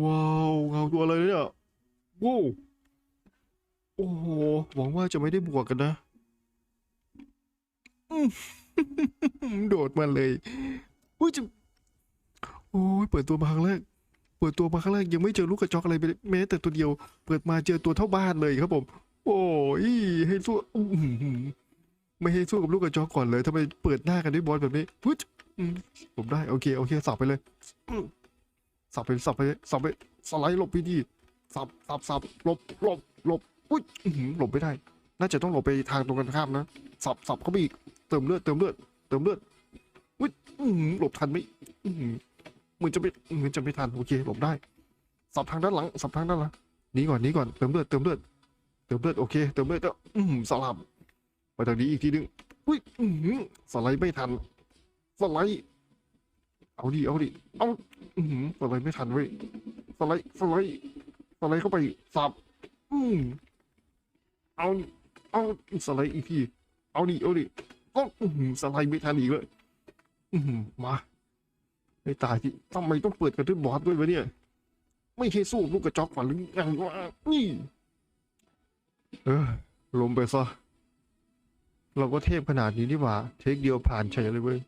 ว้าวเงาตัวอะไรเนี่ยว้าวโอ้โหหวังว่าจะไม่ได้บวกกันนะโดดมาเลยอุ้ยจะโอ้ยเปิดตัวมาครั้งแรกเปิดตัวมาครั้งแรกยังไม่เจอลูกกระจอกอะไรไปแม้แต่ตัวเดียว เปิดมาเจอตัวเท่าบ้านเลยครับผม โอ้ยให้สู้ไม่ให้สู้กับลูกกระจอกก่อนเลยทำไมเปิดหน้ากันด้วยบอลแบบนี้พุ๊อืมผมได้โอเคโอเคสับไปเลยอื สับไปสับไปสับไปสไลด์หลบพี่ดีสับสับสับหลบหลบหลบอุ้ยอื้อหือหลบไม่ได้ น่าจะต้องหลบไปทางตรงกันข้ามนะสับสับเข้าไปอีกเติมเลือดเติมเลือดเติมเลือดอุ้ยอื้อหือหลบทันไหมอื้อหือเหมือนจะไม่เหมือนจะไม่ทันโอเคหลบได้สับทางด้านหลังสับทางด้านหลังหนีก่อนหนีก่อนเติมเลือดเติมเลือดเติมเลือดโอเคเติมเลือดแล้วอืมสลับไปทางนี้อีกทีหนึงอุ้ยอืมสไลด์ไม่ทันสไลด์ เอาดิเอาดิเอาอืมสไลด์ไม่ทันเว้ยสไลด์สไลด์สไลด์เข้าไปสับอืมเอาเอาสไลด์อีกทีเอาดิเอาดิเอาอืมสไลด์ไม่ทันอีกเลยอืมมาไม่ตายที่ทำไมต้องเปิดกันด้วยบอสด้วยวะเนี่ย ไม่ใช่สู้ลูกกระจอกก่อนหรือไงวะนี่เออลมไปซะเราก็เทพขนาดนี้นี่หว่า เทคเดียวผ่านเฉยเลยเว้ย